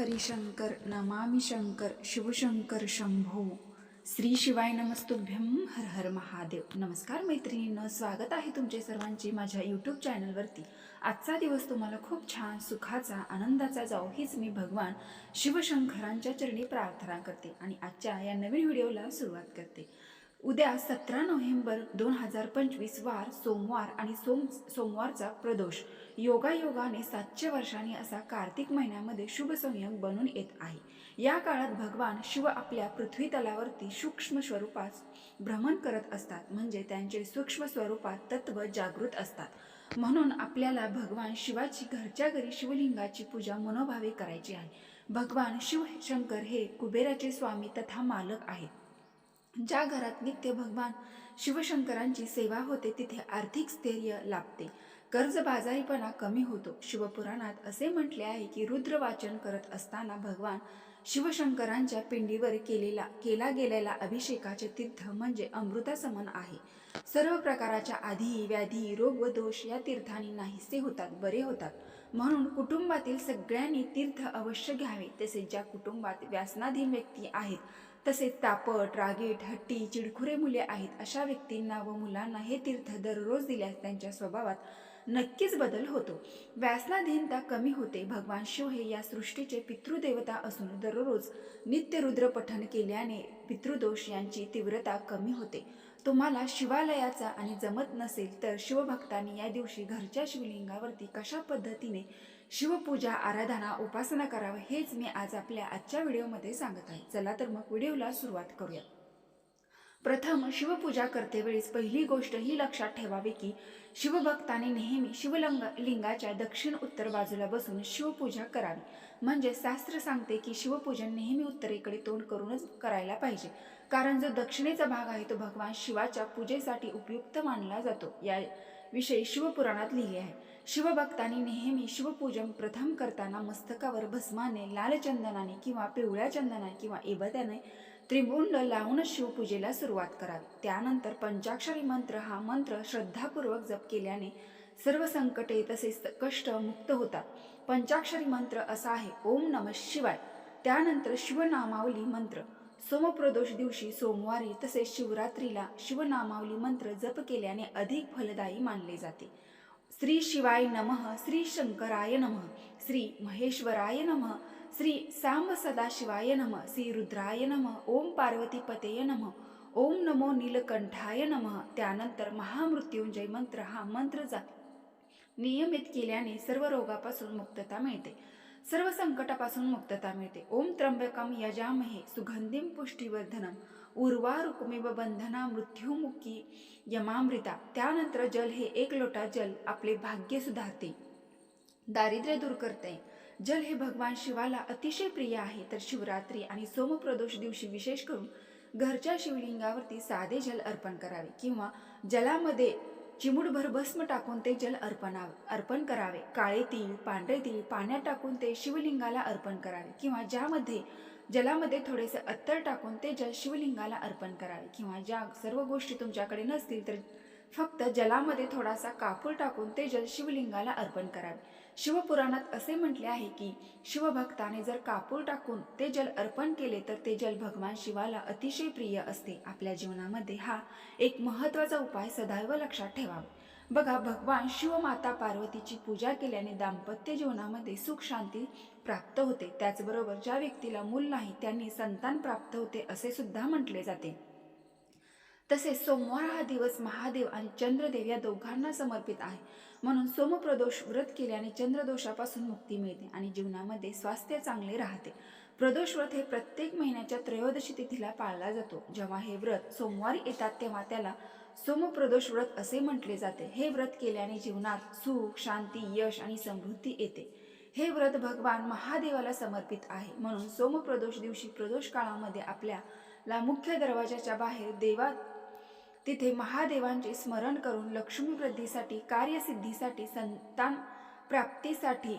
हरिशंकर नमामि शंकर शिवशंकर शंभो। श्री शिवाय नमस्तुभ्यम हर हर महादेव। नमस्कार मैत्रिणींनो स्वागत आहे तुमचे सर्वांचे माझ्या यूट्यूब चॅनलवरती आजचा दिवस तुम्हाला खूप छान सुखाचा आनंदाचा जाओ हीच मी भगवान शिवशंकरांच्या चरणी प्रार्थना करते आणि आजच्या या नवीन व्हिडिओला सुरुवात करते. उद्या सतरा नोव्हेंबर दोन हजार पंचवीस वार सोमवार आणि सोम सोमवारचा प्रदोष. योगायोगाने सातशे वर्षांनी असा कार्तिक महिन्यामध्ये शुभ संयोग बनून येत आहे. या काळात भगवान शिव आपल्या पृथ्वी तलावरती सूक्ष्म स्वरूपात भ्रमण करत असतात. म्हणजे त्यांचे सूक्ष्म स्वरूपात तत्व जागृत असतात. म्हणून आपल्याला भगवान शिवाची घरच्या घरी शिवलिंगाची पूजा मनोभावे करायची आहे. भगवान शिवशंकर हे कुबेराचे स्वामी तथा मालक आहेत. ज्या घरात नित्य भगवान शिवशंकरांची सेवा होते तिथे आर्थिक स्थैर्य लाभते. कर्जबाजारीपणा कमी होतो. शिवपुराणात असे म्हटले आहे की रुद्र वाचन करत असताना भगवान शिवशंकरांच्या पिंडीवर केलेला केला गेलेला अभिषेकाचे तीर्थ म्हणजे अमृतासमन आहे. सर्व प्रकाराच्या आधी व्याधी रोग व दोष या तीर्थांनी नाहीसे होतात बरे होतात. म्हणून कुटुंबातील सगळ्यांनी तीर्थ अवश्य घ्यावे तसेच ज्या कुटुंबात व्यसनाधीन व्यक्ती आहेत तसेच तापट रागीट हट्टी चिडखुरे मुले आहेत. अशा व्यक्तींना व मुलांना हे तीर्थ दररोज दिल्यास त्यांच्या स्वभावात नक्कीच बदल होतो. व्यासनाधीनता कमी होते. भगवान शिव हे या सृष्टीचे पितृदेवता असून दररोज नित्य रुद्र पठण केल्याने पितृदोष यांची तीव्रता कमी होते. तुम्हाला शिवालयाचा आणि जमत नसेल तर शिवभक्तांनी या दिवशी घरच्या शिवलिंगावरती कशा पद्धतीने शिवपूजा आराधना उपासना करावं हेच मी आज आपल्या आजच्या व्हिडिओमध्ये सांगत आहे. चला तर मग व्हिडिओला सुरुवात करूया. प्रथम शिवपूजा करते वेळेस पहिली गोष्ट ही लक्षात ठेवावी की शिवभक्ताने नेहमी शिवलिंग लिंगाच्या दक्षिण उत्तर बाजूला बसून शिवपूजा करावी. म्हणजे शास्त्र सांगते की शिवपूजन नेहमी उत्तरेकडे तोंड करूनच करायला पाहिजे. कारण जो दक्षिणेचा भाग आहे तो भगवान शिवाच्या पूजेसाठी उपयुक्त मानला जातो. या विषयी शिवपुराणात लिहिले आहे. शिवभक्तांनी नेहमी शिवपूजन प्रथम करताना मस्तकावर भस्माने लाल चंदनाने किंवा पिवळ्या चंदनाने किंवा एबद्याने त्रिभुंड लावूनच शिवपूजेला सुरुवात करावी त्यानंतर पंचाक्षरी मंत्र हा मंत्र श्रद्धापूर्वक जप केल्याने सर्व संकटे तसेच कष्ट मुक्त होतात. पंचाक्षरी मंत्र असा आहे ओम नम शिवाय. त्यानंतर शिवनामावली मंत्र. सोमप्रदोष दिवशी सोमवारी तसेच शिवरात्रीला शिवनामावली मंत्र जप केल्याने अधिक फलदायी मानले जाते. श्री शिवाय नमः श्री शंकराय नमः श्री महेश्वराय नमः श्री सांब सदाशिवाय नमः श्री रुद्राय नमः ओम पार्वतीपतेय नमः ओम नमो नीलकंठाय नमः. त्यानंतर महामृत्युंजय मंत्र हा मंत्र जा नियमित केल्याने सर्व रोगापासून मुक्तता मिळते. सर्व संकटापासून मुक्तता मिळते. ओम त्र्यंबकम यजामहे सुगंधिम पुष्टीवर्धनम उर्वा रुक्मिव बंधना मृत्युमुखी यमामृता. त्यानंतर जल हे एक लोटा जल आपले भाग्य सुधारते. दारिद्र्य दूर करते. जल हे भगवान शिवाला अतिशय प्रिय आहे. तर शिवरात्री आणि सोमप्रदोष दिवशी विशेष करून घरच्या शिवलिंगावरती साधे जल अर्पण करावे किंवा जलामध्ये चिमुडभर भस्म टाकून ते जल अर्पणावे अर्पण करावे. काळे तीळ पांढरे तीळ पाण्यात टाकून ते शिवलिंगाला अर्पण करावे किंवा ज्यामध्ये जलामध्ये थोडेसे अत्तर टाकून ते जल शिवलिंगाला अर्पण करावे किंवा ज्या सर्व गोष्टी तुमच्याकडे नसतील तर फक्त जलामध्ये थोडासा कापूर टाकून ते जल शिवलिंगाला अर्पण करावे. शिवपुराणात असे म्हटले आहे की शिवभक्ताने जर कापूर टाकून ते जल अर्पण केले तर ते जल भगवान शिवाला अतिशय प्रिय असते. आपल्या जीवनामध्ये हा एक महत्त्वाचा उपाय सदैव लक्षात ठेवावा. बघा भगवान शिवमाता पार्वतीची पूजा केल्याने दाम्पत्य जीवनामध्ये सुख शांती प्राप्त होते. त्याचबरोबर ज्या व्यक्तीला मूल नाही त्यांनी संतान प्राप्त होते असे सुद्धा म्हटले जाते. तसेच सोमवार हा दिवस महादेव आणि चंद्रदेव या दोघांना समर्पित आहे. म्हणून सोमप्रदोष व्रत केल्याने चंद्रदोषापासून मुक्ती मिळते आणि जीवनामध्ये स्वास्थ्य चांगले राहते. प्रदोष व्रत हे प्रत्येक महिन्याच्या त्रयोदशी तिथीला पाळला जातो. जेव्हा हे व्रत सोमवारी येतात तेव्हा त्याला सोमप्रदोष व्रत असे म्हटले जाते. हे व्रत केल्याने जीवनात सुख शांती यश आणि समृद्धी येते. हे व्रत भगवान महादेवाला समर्पित आहे. म्हणून सोमप्रदोष दिवशी प्रदोष काळामध्ये आपल्याला मुख्य दरवाजाच्या बाहेर देवा तिथे महादेवांचे स्मरण करून लक्ष्मी वृद्धीसाठी कार्यसिद्धीसाठी संतान प्राप्तीसाठी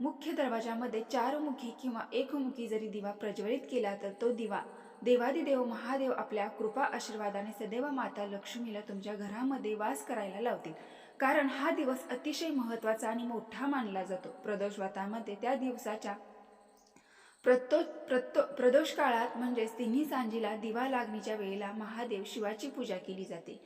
मुख्य दरवाजामध्ये चारमुखी किंवा एकमुखी जरी दिवा प्रज्वलित केला तर तो दिवा देवादिदेव महादेव आपल्या कृपा आशीर्वादाने सदैव माता लक्ष्मीला तुमच्या घरामध्ये वास करायला लावतील. कारण हा दिवस अतिशय महत्त्वाचा आणि मोठा मानला जातो. प्रदोष व्रतामध्ये त्या दिवसाच्या प्रत्यो प्रत्यो प्रदोष काळात म्हणजेच तिन्ही सांजीला दिवा लागणीच्या वेळेला महादेव शिवाची पूजा केली जाते.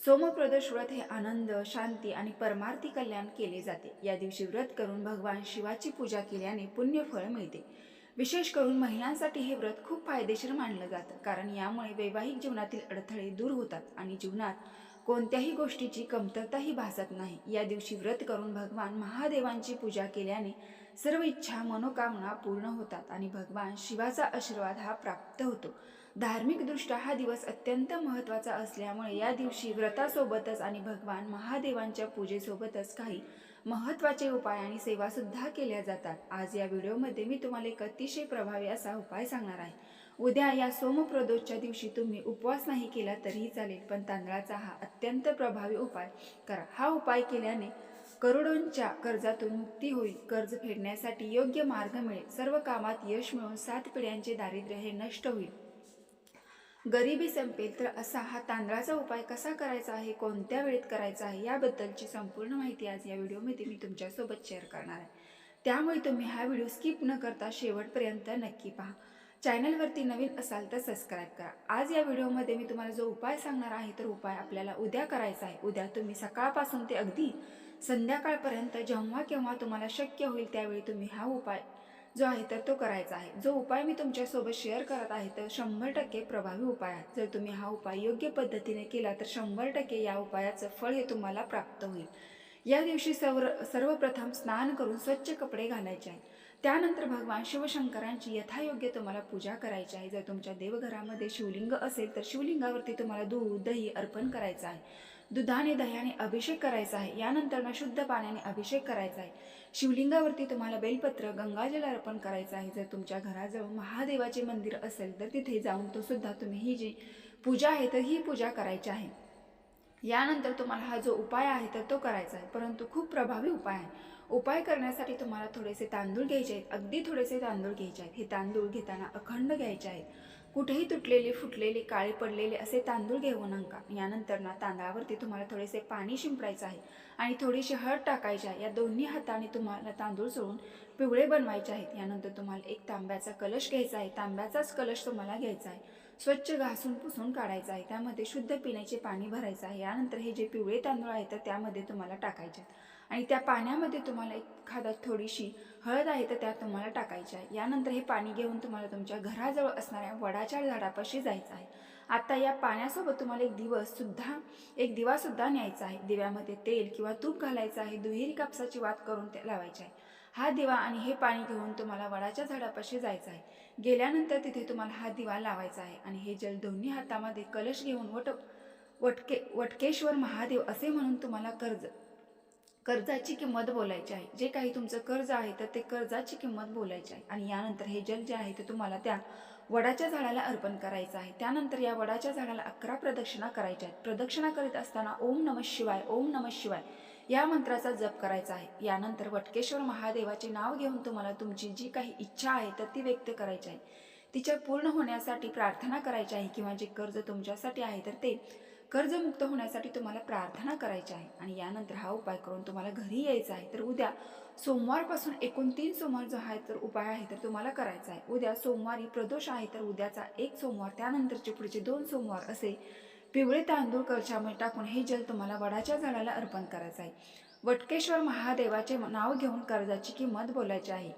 सोमप्रदोष व्रत हे आनंद शांती आणि परमार्थी कल्याण केले जाते. या दिवशी व्रत करून भगवान शिवाची पूजा केल्याने पुण्यफळ मिळते. विशेष करून महिलांसाठी हे व्रत खूप फायदेशीर मानलं जातं कारण यामुळे वैवाहिक जीवनातील अडथळे दूर होतात आणि जीवनात कोणत्याही गोष्टीची कमतरताही भासत नाही. या दिवशी व्रत करून भगवान महादेवांची पूजा केल्याने सर्व इच्छा मनोकामना पूर्ण होतात आणि भगवान शिवाचा आशीर्वाद हा प्राप्त होतो. धार्मिकदृष्ट्या हा दिवस अत्यंत महत्त्वाचा असल्यामुळे या दिवशी व्रतासोबतच आणि भगवान महादेवांच्या पूजेसोबतच काही महत्त्वाचे उपाय आणि सेवासुद्धा केल्या जातात. आज या व्हिडिओमध्ये मी तुम्हाला एक अतिशय प्रभावी असा उपाय सांगणार आहे. उद्या या सोमप्रदोषच्या दिवशी तुम्ही उपवास नाही केला तरीही चालेल पण तांदळाचा हा अत्यंत प्रभावी उपाय करा. हा उपाय केल्याने करोडोंच्या कर्जातून मुक्ती होईल. कर्ज फेडण्यासाठी योग्य मार्ग मिळेल. सर्व कामात यश मिळून सात पिढ्यांचे दारिद्र्य हे नष्ट होईल. गरिबी संपेल तर असा हा तांदळाचा उपाय कसा करायचा आहे कोणत्या वेळेत करायचा आहे याबद्दलची संपूर्ण माहिती आज या व्हिडिओमध्ये मी तुमच्यासोबत शेअर करणार आहे. त्यामुळे तुम्ही हा व्हिडिओ स्किप न करता शेवटपर्यंत नक्की पहा. चॅनलवरती नवीन असाल तर सबस्क्राईब करा. आज या व्हिडिओमध्ये मी तुम्हाला जो उपाय सांगणार आहे तर उपाय आपल्याला उद्या करायचा आहे. उद्या तुम्ही सकाळपासून ते अगदी संध्याकाळपर्यंत जेव्हा केव्हा तुम्हाला शक्य होईल त्यावेळी तुम्ही हा उपाय जो आहे तर तो करायचा आहे. जो उपाय मी तुमच्यासोबत शेअर करत आहे तर शंभर टक्के प्रभावी उपाय आहे. जर तुम्ही हा उपाय योग्य पद्धतीने केला तर शंभर टक्के या उपायाचं फळ हे तुम्हाला प्राप्त होईल. या दिवशी सर्व सर्वप्रथम स्नान करून स्वच्छ कपडे घालायचे आहे त्यानंतर भगवान शिवशंकरांची यथायोग्य तुम्हाला पूजा करायची आहे. जर तुमच्या देवघरामध्ये शिवलिंग असेल तर शिवलिंगावरती तुम्हाला दूध दही अर्पण करायचं आहे. दुधाने दह्याने अभिषेक करायचा आहे. यानंतर ना शुद्ध पाण्याने अभिषेक करायचा आहे. शिवलिंगावरती तुम्हाला बेलपत्र गंगाजल अर्पण करायचं आहे. जर तुमच्या घराजवळ महादेवाचे मंदिर असेल तर तिथे जाऊन तो सुद्धा तुम्ही ही जी पूजा आहे तर ही पूजा करायची आहे. यानंतर तुम्हाला हा जो उपाय आहे तर तो करायचा आहे. परंतु खूप प्रभावी उपाय आहे. उपाय करण्यासाठी तुम्हाला थोडेसे तांदूळ घ्यायचे आहेत. अगदी थोडेसे तांदूळ घ्यायचे आहेत. हे तांदूळ घेताना अखंड घ्यायचे आहेत. कुठेही तुटलेले फुटलेले काळे पडलेले असे तांदूळ घेऊ नका. यानंतर ना तांदळावरती तुम्हाला थोडेसे पाणी शिंपडायचं आहे आणि थोडीशी हळद टाकायची आहे. या दोन्ही हाताने तुम्हाला तांदूळ सोडून पिवळे बनवायचे आहेत. यानंतर तुम्हाला एक तांब्याचा कलश घ्यायचा आहे. तांब्याचाच कलश तुम्हाला घ्यायचा आहे. स्वच्छ घासून पुसून काढायचा आहे. त्यामध्ये शुद्ध पिण्याचे पाणी भरायचं आहे. यानंतर हे जे पिवळे तांदूळ आहेत तर त्यामध्ये तुम्हाला टाकायचे आहेत. आणि त्या पाण्यामध्ये तुम्हाला एखादा थोडीशी हळद आहे तर त्यात तुम्हाला टाकायची आहे. यानंतर हे पाणी घेऊन तुम्हाला तुमच्या घराजवळ असणाऱ्या वडाच्या झाडापाशी जायचं आहे. आता या पाण्यासोबत तुम्हाला एक दिवस सुद्धा एक दिवासुद्धा न्यायचा आहे. दिव्यामध्ये तेल किंवा तूप घालायचं आहे दुहेरी कापसाची वात करून ते लावायची आहे. हा दिवा आणि हे पाणी घेऊन तुम्हाला वडाच्या झाडापाशी जायचं आहे. गेल्यानंतर तिथे तुम्हाला हा दिवा लावायचा आहे आणि हे जल दोन्ही हातामध्ये कलश घेऊन वट वटके वटकेश्वर महादेव असे म्हणून तुम्हाला कर्ज कर्जाची किंमत बोलायची आहे. जे काही तुमचं कर्ज आहे तर ते कर्जाची किंमत बोलायची आहे. आणि यानंतर हे जल जे आहे ते तुम्हाला त्या वडाच्या झाडाला अर्पण करायचं आहे. त्यानंतर या वडाच्या झाडाला अकरा प्रदक्षिणा करायच्या आहेत. प्रदक्षिणा करीत असताना ओम नम शिवाय ओम नम शिवाय या मंत्राचा जप करायचा आहे. यानंतर वटकेश्वर महादेवाचे नाव घेऊन तुम्हाला तुमची जी काही इच्छा आहे तर ती व्यक्त करायची आहे. तिच्या पूर्ण होण्यासाठी प्रार्थना करायची आहे किंवा जे कर्ज तुमच्यासाठी आहे तर ते कर्जमुक्त होण्यासाठी तुम्हाला प्रार्थना करायची आहे. आणि यानंतर हा उपाय करून तुम्हाला घरी यायचा आहे. तर उद्या सोमवारपासून एकूण तीन सोमवार जो आहे तर उपाय आहे तर तुम्हाला करायचा आहे. उद्या सोमवारी प्रदोष आहे तर उद्याचा एक सोमवार त्यानंतरचे पुढचे दोन सोमवार असे पिवळे तांदूळ कळशामध्ये टाकून हे जल तुम्हाला वडाच्या झाडाला अर्पण करायचं आहे. वटकेश्वर महादेवाचे नाव घेऊन कर्जाची किंमत बोलायची आहे.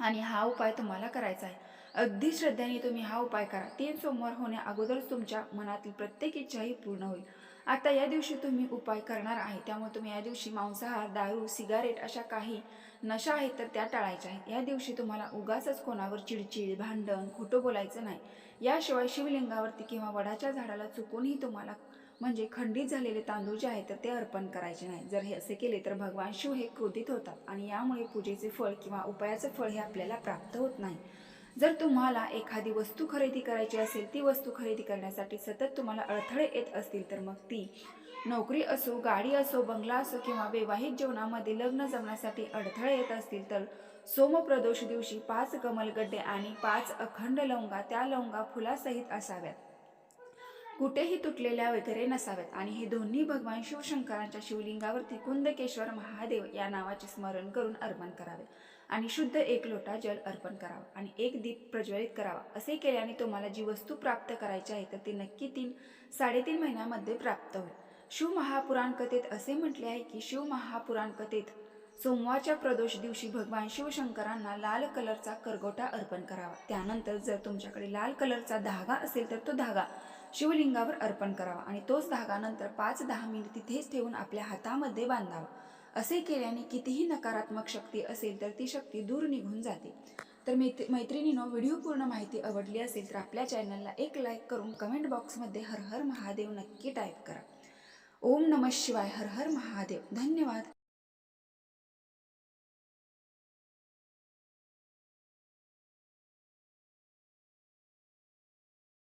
आणि हा उपाय तुम्हाला करायचा आहे. अगदी श्रद्धेने तुम्ही हा उपाय करा. तीन सोमवार होण्या अगोदरच तुमच्या मनातील प्रत्येक इच्छाही पूर्ण होईल. आता या दिवशी तुम्ही उपाय करणार आहे. त्यामुळे तुम्ही या दिवशी मांसाहार दारू सिगारेट अशा काही नशा आहेत तर त्या टाळायच्या आहेत. या दिवशी तुम्हाला उगाचच कोणावर चिडचिड भांडण खोटं बोलायचं नाही. याशिवाय शिवलिंगावरती किंवा वडाच्या झाडाला चुकूनही तुम्हाला म्हणजे खंडित झालेले तांदूळ जे आहेत तर ते अर्पण करायचे नाही. जर हे असे केले तर भगवान शिव हे क्रोधित होतात आणि यामुळे पूजेचे फळ किंवा उपायाचं फळ हे आपल्याला प्राप्त होत नाही. जर तुम्हाला एखादी वस्तू खरेदी करायची असेल ती वस्तू खरेदी करण्यासाठी सतत तुम्हाला अडथळे येत असतील तर मग ती नोकरी असो गाडी असो बंगला असो किंवा वैवाहिक जीवनामध्ये लग्न जमण्यासाठी अडथळे येत असतील तर सोमप्रदोष दिवशी पाच कमलगड्डे आणि पाच अखंड लवंगा त्या लवंगा फुलासहित असाव्यात. कुठेही तुटलेल्या वगैरे नसाव्यात आणि हे दोन्ही भगवान शिवशंकरांच्या शिवलिंगावरती कुंदकेश्वर महादेव या नावाचे स्मरण करून अर्पण करावे. आणि शुद्ध एक लोटा जल अर्पण करावा आणि एक दीप प्रज्वलित करावा. असे केल्याने तुम्हाला जी वस्तू प्राप्त करायची आहे तर ती नक्की तीन साडेतीन महिन्यामध्ये प्राप्त होईल. शिव महापुराण कथेत असे म्हटले आहे की शिव महापुराण कथेत सोमवारच्या प्रदोष दिवशी भगवान शिवशंकरांना लाल कलरचा करगोटा अर्पण करावा. त्यानंतर जर तुमच्याकडे लाल कलरचा धागा असेल तर तो धागा शिवलिंगावर अर्पण करावा आणि तोच धागा नंतर पाच दहा मिनिट तिथेच ठेवून आपल्या हातामध्ये बांधावा. असे केल्याने कितीही नकारात्मक शक्ती असेल तर ती शक्ती दूर निघून जाते. तर मैत्री मैत्रिणीनो व्हिडिओ पूर्ण माहिती आवडली असेल तर आपल्या चॅनलला एक लाईक करून कमेंट बॉक्समध्ये हर हर महादेव नक्की टाईप करा. ओम नम शिवाय हर हर महादेव. धन्यवाद.